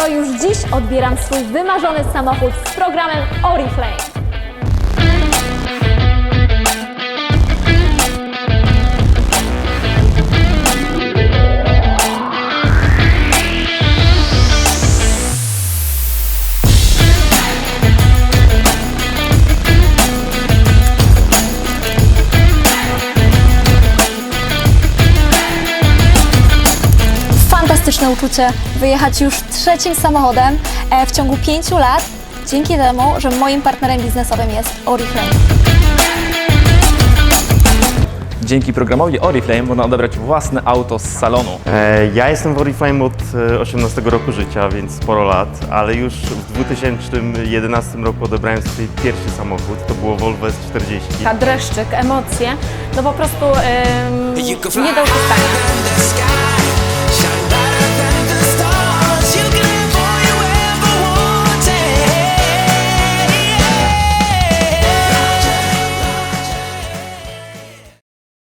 to już dziś odbieram swój wymarzony samochód z programem Oriflame. Fantastyczne uczucie wyjechać już trzecim samochodem e, w ciągu pięciu lat, dzięki temu, że moim partnerem biznesowym jest Oriflame. Dzięki programowi Oriflame można odebrać własne auto z salonu. E, Ja jestem w Oriflame od e, 18 roku życia, więc sporo lat, ale już w 2011 roku odebrałem swój pierwszy samochód. To było Volvo S40. Ta dreszczyk, emocje, no po prostu ym, nie do opisania.